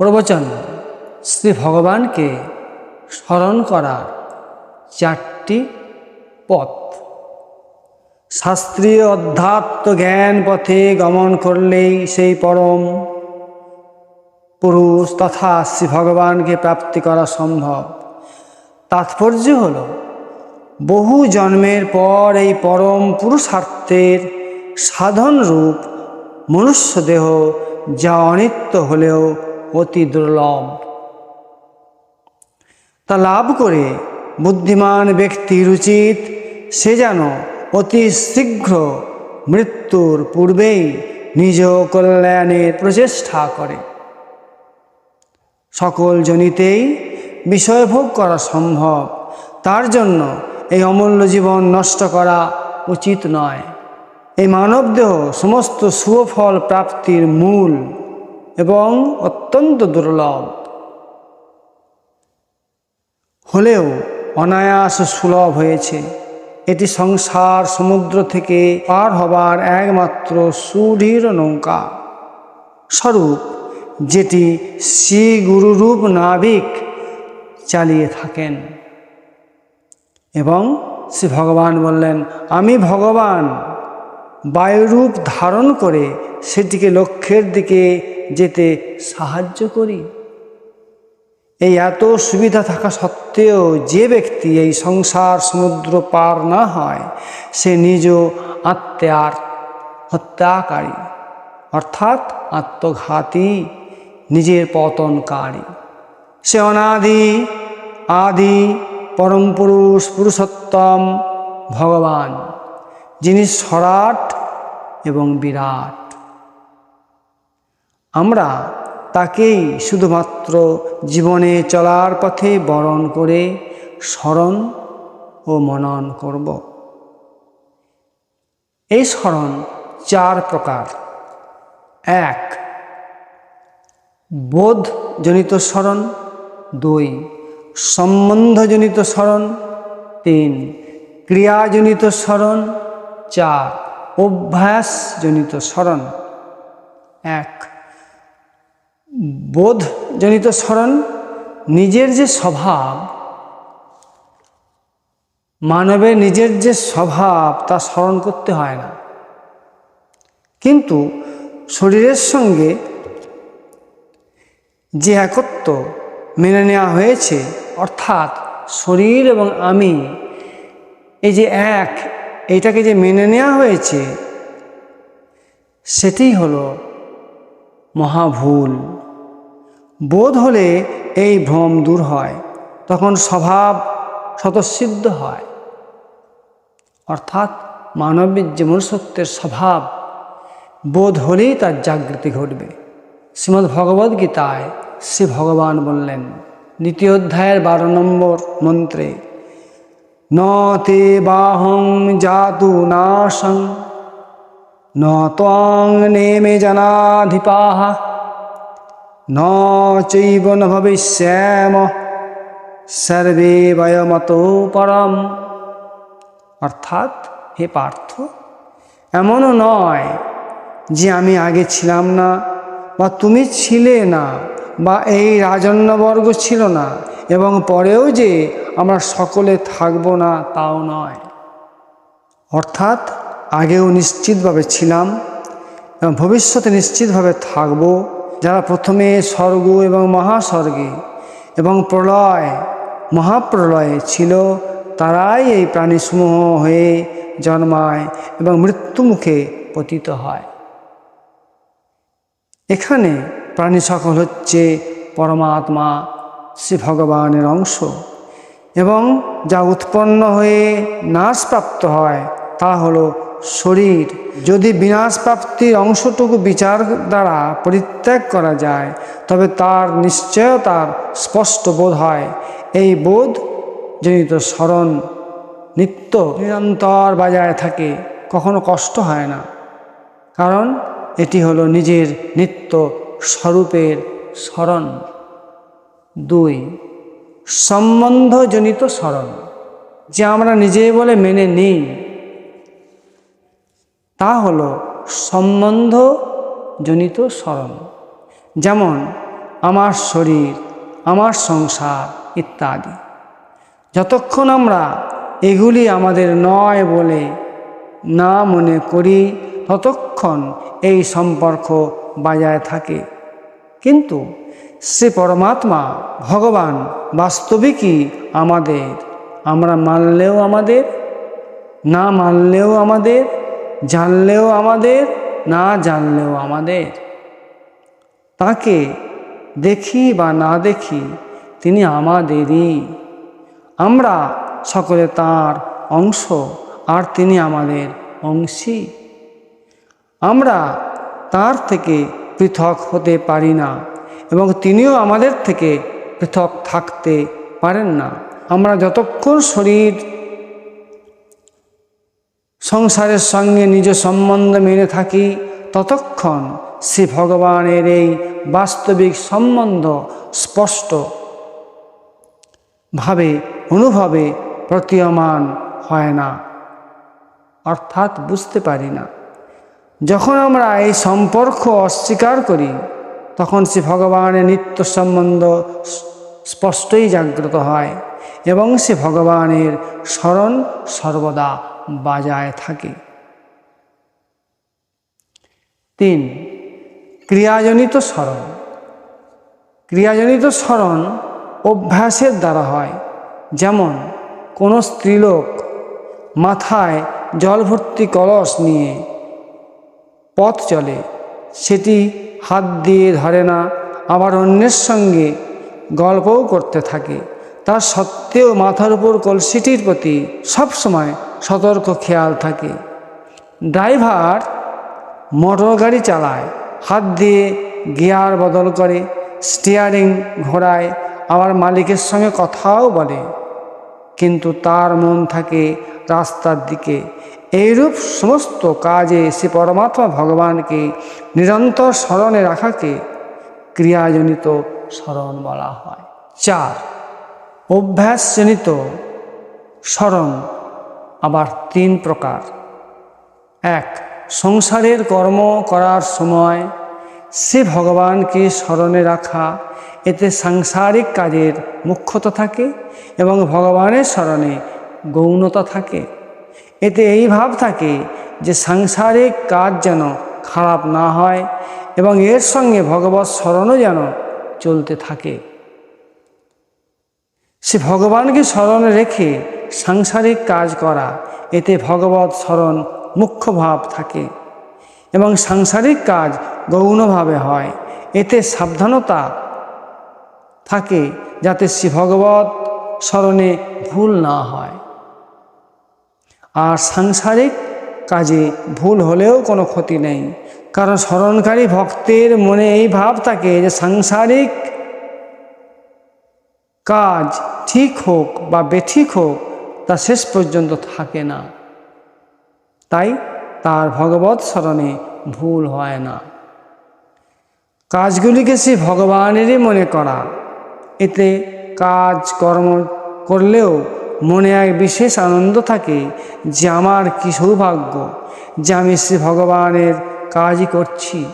প্রবচন শ্রী ভগবানকে স্মরণ করার চারটি পথ। শাস্ত্রীয় অধ্যাত্ম জ্ঞান পথে গমন করলেই সেই পরম পুরুষ তথা শ্রী ভগবানকে প্রাপ্তি করা সম্ভব। তাৎপর্য হল, বহু জন্মের পর এই পরম পুরুষার্থের সাধন রূপ মনুষ্য দেহ যা অনিত্য হলেও অতি দুর্লভ। তা লাভ করে বুদ্ধিমান ব্যক্তির উচিত সে যেন অতি শীঘ্র মৃত্যুর পূর্বেই নিজ কল্যাণের প্রচেষ্টা করে। সকল জনিতেই বিষয়ভোগ করা সম্ভব, তার জন্য এই অমূল্য জীবন নষ্ট করা উচিত নয়। এই মানবদেহ সমস্ত সুফল প্রাপ্তির মূল এবং অত্যন্ত দুর্লভ। হলেও অনায়াস সুলভ হয়েছে। এটি সংসার সমুদ্র থেকে পার হবার একমাত্র সুদৃঢ় নৌকা। স্বরূপ, যেটি শ্রী গুরুরূপ নাবিক চালিয়ে থাকেন। এবং শ্রী ভগবান বললেন, আমি ভগবান। বায়ুরূপ ধারণ করে সেটিকে লক্ষ্যের দিকে যেতে সাহায্য করি। এই এত সুবিধা থাকা সত্ত্বেও যে ব্যক্তি এই সংসার সমুদ্র পার না হয়, সে নিজ আত্মার হত্যাকারী, অর্থাৎ আত্মঘাতী, নিজের পতনকারী। সে অনাদি, আদি, পরম পুরুষ, পুরুষোত্তম, ভগবান, যিনি সরাট এবং বিরাট। আমরা তাকেই শুধুমাত্র জীবনে চলার পথে বরণ করে স্মরণ ও মনন করব। এই স্মরণ চার প্রকার। এক, বোধজনিত স্মরণ। দুই, সম্বন্ধজনিত স্মরণ। তিন, ক্রিয়াজনিত স্মরণ। চার, অভ্যাসজনিত স্মরণ। এক বোধজনিত স্মরণ, নিজের যে স্বভাব মানবের নিজের যে স্বভাব তা স্মরণ করতে হয় না। কিন্তু শরীরের সঙ্গে যে একত্ব মেনে নেওয়া হয়েছে, অর্থাৎ শরীর এবং আমি, এই যে এক, এইটাকে যে মেনে নেওয়া হয়েছে, সেটি হলো মহাভুল। বোধ হলে এই ভ্রম দূর হয়, তখন স্বভাব স্বতঃসিদ্ধ হয়। অর্থাৎ মানবিক যে মনুষ্যত্বের স্বভাব বোধ হলেই তার জাগৃতি ঘটবে। শ্রীমদ্ ভগবদ্গীতায় শ্রী ভগবান বললেন, দ্বিতীয় অধ্যায়ের বারো নম্বর মন্ত্রে, ন তে বাহং জাতু নাশং, ন ত্বং নেমে জনাধিপাহ। ন চৈব ন ভবিষ্যাম সর্বে বয়মতো পরম অর্থাৎ হে পার্থ, এমনও নয় যে আমি আগে ছিলাম না, বা তুমি ছিলে না, বা এই রাজন্যবর্গ ছিল না, এবং পরেও যে আমরা সকলে থাকব না, তাও নয়। অর্থাৎ, আগেও নিশ্চিতভাবে ছিলাম, এবং ভবিষ্যতে নিশ্চিতভাবে থাকব। যারা প্রথমে স্বর্গ এবং মহাস্বর্গে এবং প্রলয়, মহাপ্রলয়ে ছিল, তারাই এই প্রাণীসমূহ হয়ে জন্মায় এবং মৃত্যুমুখে পতিত হয়। এখানে প্রাণী সকল হচ্ছে পরমাত্মা, শ্রী ভগবানের অংশ এবং যা উৎপন্ন হয়ে নাশপ্রাপ্ত হয়, তা হলো শরীর। যদি বিনাশপ্রাপ্তির অংশটুকু বিচার দ্বারা পরিত্যাগ করা যায়, তবে তার নিশ্চয়তার স্পষ্ট বোধ হয়। এই বোধ জনিত স্মরণ নিত্য নিরন্তর বাজায় থাকে, কখনো কষ্ট হয় না। কারণ এটি হলো নিজের নিত্য স্বরূপের স্মরণ। দুই, সম্বন্ধজনিত স্মরণ, যে আমরা নিজে বলে মেনে নিই। তা হলো সম্বন্ধজনিত স্মরণ। যেমন, আমার শরীর, আমার সংসার ইত্যাদি। যতক্ষণ আমরা এগুলি আমাদের নয় বলে না মনে করি, ততক্ষণ এই সম্পর্ক বজায় থাকে। কিন্তু সে পরমাত্মা ভগবান বাস্তবিকই আমাদের, আমরা মানলেও আমাদের, না মানলেও আমাদের জানলেও আমাদের, না জানলেও আমাদের। তাকে দেখি বা না দেখি, তিনি আমাদেরই। আমরা সকলে তার অংশ, আর তিনি আমাদের অংশী। আমরা তার থেকে পৃথক হতে পারি না, এবং তিনিও আমাদের থেকে পৃথক থাকতে পারেন না। আমরা যতক্ষণ শরীর সংসারের সঙ্গে নিজ সম্বন্ধ মেনে থাকি, ততক্ষণ শ্রী ভগবানের এই বাস্তবিক সম্বন্ধ স্পষ্ট ভাবে, অনুভবে প্রতীয়মান হয় না। অর্থাৎ বুঝতে পারি না। যখন আমরা এই সম্পর্ক অস্বীকার করি, তখন সে ভগবানের নিত্য সম্বন্ধ স্পষ্টই জাগ্রত হয় এবং সে ভগবানের স্মরণ সর্বদা বাজায় থাকে। তিন, ক্রিয়াজনিত স্মরণ। ক্রিয়াজনিত স্মরণ অভ্যাসের দ্বারা হয়। যেমন, কোনো স্ত্রীলোক মাথায় জলভর্তি কলস নিয়ে পথ চলে, সেটি হাত দিয়ে ধরে না, আবার অন্যের সঙ্গে গল্পও করতে থাকে। তা সত্ত্বেও মাথার উপর কলসিটির প্রতি সবসময় সতর্ক খেয়াল থাকে। ড্রাইভার মোটর গাড়ি চালায়, হাত দিয়ে গিয়ার বদল করে, স্টিয়ারিং ঘোরায়, আবার মালিকের সঙ্গে কথাও বলে। কিন্তু তার মন থাকে রাস্তার দিকে। এইরূপ সমস্ত কাজে সে পরমাত্মা ভগবানকে নিরন্তর স্মরণে রাখাকে ক্রিয়াজনিত স্মরণ বলা হয়। চার, অভ্যাসজনিত স্মরণ। আবার তিন প্রকার। এক, সংসারের কর্ম করার সময় সে ভগবানকে স্মরণে রাখা, এতে সাংসারিক কাজের মুখ্যতা থাকে এবং ভগবানের স্মরণে গৌণতা থাকে। এতে এই ভাব থাকে যে সাংসারিক কাজ যেন খারাপ না হয় এবং এর সঙ্গে ভগবত স্মরণও যেন চলতে থাকে। সে ভগবানকে স্মরণে রেখে সাংসারিক কাজ করা, এতে ভগবত স্মরণ মুখ্য ভাব থাকে এবং সাংসারিক কাজ গৌণভাবে হয়। এতে সাবধানতা থাকে যাতে শ্রী ভগবত স্মরণে ভুল না হয়। আর সাংসারিক কাজে ভুল হলেও কোনো ক্ষতি নেই। কারণ স্মরণকারী ভক্তের মনে এই ভাব থাকে যে সাংসারিক কাজ ঠিক হোক বা বেঠিক হোক তা শেষ পর্যন্ত থাকে না। তাই তার ভগবত স্মরণে ভুল হয় না। কাজগুলিকে সে ভগবানেরই মনে করা। এতে কাজ, কর্ম করলেও মনে এক বিশেষ আনন্দ থাকে যে আমার কি সৌভাগ্য যে আমি শ্রী ভগবানের কাজই করছি।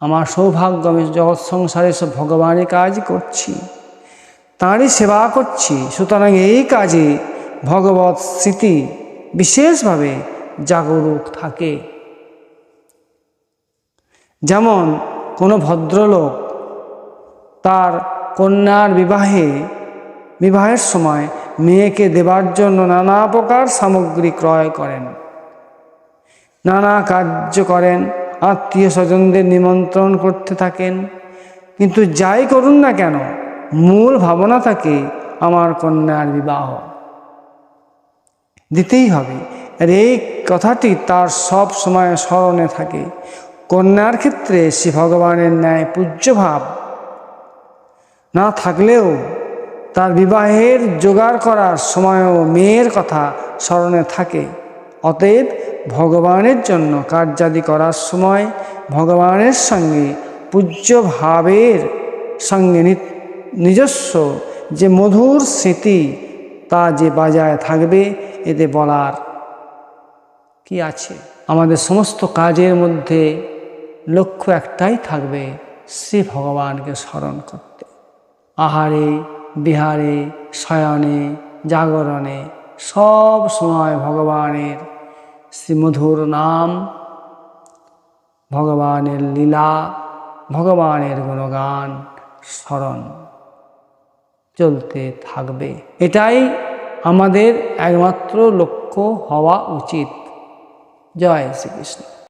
আমার সৌভাগ্য আমি জগৎ সংসারে সব ভগবানের কাজ করছি। তাঁরই সেবা করছি। সুতরাং এই কাজে ভগবত স্মৃতি বিশেষভাবে জাগরুক থাকে। যেমন কোনো ভদ্রলোক তার কন্যার বিবাহে, বিবাহের সময় মেয়েকে দেবার জন্য নানা প্রকার সামগ্রী ক্রয় করেন। নানা কার্য করেন, আত্মীয় স্বজনদের নিমন্ত্রণ করতে থাকেন। কিন্তু যাই করুন না কেন মূল ভাবনা থাকে আমার কন্যার বিবাহ। দিতেই হবে। আর এই কথাটি তার সব সময় স্মরণে থাকে। কন্যার ক্ষেত্রে শ্রী ভগবানের ন্যায় পূজ্যভাব না থাকলেও তার বিবাহের জোগাড় করার সময়ও মেয়ের কথা স্মরণে থাকে। অতএব ভগবানের জন্য কার্যাদি করার সময় ভগবানের সঙ্গে পূজ্য ভাবের সঙ্গে নিজস্ব যে মধুর স্মৃতি তা যে বাজায় থাকবে এতে বলার কি আছে? আমাদের সমস্ত কাজের মধ্যে লক্ষ্য একটাই থাকবে, শ্রী ভগবানকে স্মরণ করতে। আহারে, বিহারে, শয়নে, জাগরণে সব সময় ভগবানের শ্রীমধুর নাম, ভগবানের লীলা, ভগবানের গুণগান স্মরণ চলতে থাকবে। এটাই আমাদের একমাত্র লক্ষ্য হওয়া উচিত। জয় শ্রীকৃষ্ণ।